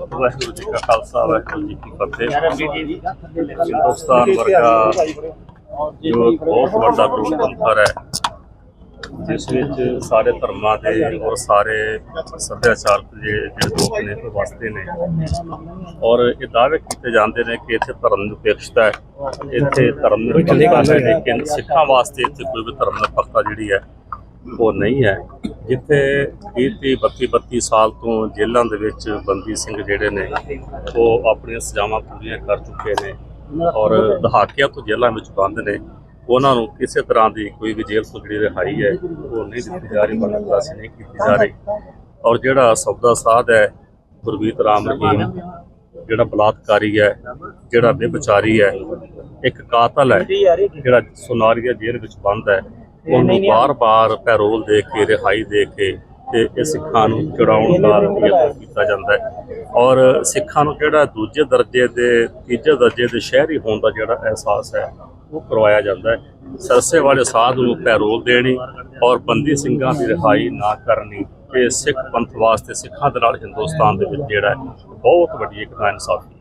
ਵਾਹਿਗੁਰੂ ਜੀ ਕਾ ਖਾਲਸਾ ਵਾਹਿਗੁਰੂ ਜੀ ਕੀ ਫਤਿਹ ਹਿੰਦੁਸਤਾਨ ਵਰਗਾ ਜੋ ਬਹੁਤ ਵੱਡਾ ਲੋਕਤੰਤਰ ਹੈ। ਜਿਸ ਵਿੱਚ ਸਾਰੇ ਧਰਮਾਂ ਦੇ ਔਰ ਸਾਰੇ ਸੱਭਿਆਚਾਰ ਦੇ ਜਿਹੜੇ ਲੋਕ ਨੇ ਉਹ ਵਸਦੇ ਨੇ ਔਰ ਇਹ ਦਾਅਵੇ ਕੀਤੇ ਜਾਂਦੇ ਨੇ ਕਿ ਇੱਥੇ ਧਰਮ ਨਿਰਪੇਖਤਾ ਹੈ ਇੱਥੇ ਧਰਮ ਨਿਰਪੇਖਤਾ ਹੈ ਲੇਕਿਨ ਸਿੱਖਾਂ ਵਾਸਤੇ ਇੱਥੇ ਕੋਈ ਵੀ ਧਰਮ ਨਿਰਪੇਖਤਾ ਜਿਹੜੀ ਹੈ, ਉਹ ਨਹੀਂ ਹੈ। ਜਿੱਥੇ 30 30 32 32 ਸਾਲ ਤੋਂ ਜੇਲ੍ਹਾਂ ਦੇ ਵਿੱਚ ਬੰਦੀ ਸਿੰਘ ਜਿਹੜੇ ਨੇ, ਉਹ ਆਪਣੀਆਂ ਸਜ਼ਾਵਾਂ ਪੂਰੀਆਂ ਕਰ ਚੁੱਕੇ ਨੇ ਔਰ ਦਹਾਕਿਆਂ ਤੋਂ ਜੇਲ੍ਹਾਂ ਵਿੱਚ ਬੰਦ ਨੇ। ਉਹਨਾਂ ਨੂੰ ਕਿਸੇ ਤਰ੍ਹਾਂ ਦੀ ਕੋਈ ਵੀ ਜੇਲ੍ਹ ਤੋਂ ਜਿਹੜੀ ਰਿਹਾਈ ਹੈ, ਉਹ ਨਹੀਂ ਦਿੱਤੀ ਜਾ ਰਹੀ ਮਨਤ ਤਲਾਸ਼ੀ ਨਹੀਂ ਕੀਤੀ ਜਾ ਰਹੀ। ਔਰ ਜਿਹੜਾ ਸੌਦਾ ਸਾਧ ਹੈ, ਗੁਰਮੀਤ ਰਾਮ ਰਹੀਮ, ਜਿਹੜਾ ਬਲਾਤਕਾਰੀ ਹੈ, ਜਿਹੜਾ ਵਿਭਚਾਰੀ ਹੈ, ਇੱਕ ਕਾਤਲ ਹੈ, ਜਿਹੜਾ ਸੁਨਾਰੀਆ ਜੇਲ੍ਹ ਵਿੱਚ ਬੰਦ ਹੈ। ਉਹਨੂੰ ਬਾਰ-ਬਾਰ ਪੈਰੋਲ ਦੇ ਕੇ ਰਿਹਾਈ ਦੇ ਕੇ ਤੇ ਇਹ ਸਿੱਖਾਂ ਨੂੰ ਚੜਾਉਣ ਦਾ ਯਤਨ ਕੀਤਾ ਜਾਂਦਾ ਹੈ। ਔਰ ਸਿੱਖਾਂ ਨੂੰ ਜਿਹੜਾ ਦੂਜੇ ਦਰਜੇ ਦੇ ਤੀਜੇ ਦਰਜੇ ਦੇ ਸ਼ਹਿਰੀ ਹੋਣ ਦਾ ਜਿਹੜਾ ਅਹਿਸਾਸ ਹੈ ਉਹ ਕਰਵਾਇਆ ਜਾਂਦਾ ਹੈ। ਸਰਸੇ ਵਾਲੇ ਸਾਧ ਨੂੰ ਪੈਰੋਲ ਦੇਣੀ ਔਰ ਬੰਦੀ ਸਿੰਘਾਂ ਦੀ ਰਿਹਾਈ ਨਾ ਕਰਨੀ ਇਹ ਸਿੱਖ ਪੰਥ ਵਾਸਤੇ ਸਿੱਖਾਂ ਦੇ ਨਾਲ ਹਿੰਦੁਸਤਾਨ ਦੇ ਵਿੱਚ ਜਿਹੜਾ ਬਹੁਤ ਵੱਡੀ ਇੱਕ ਇਨਸਾਫੀ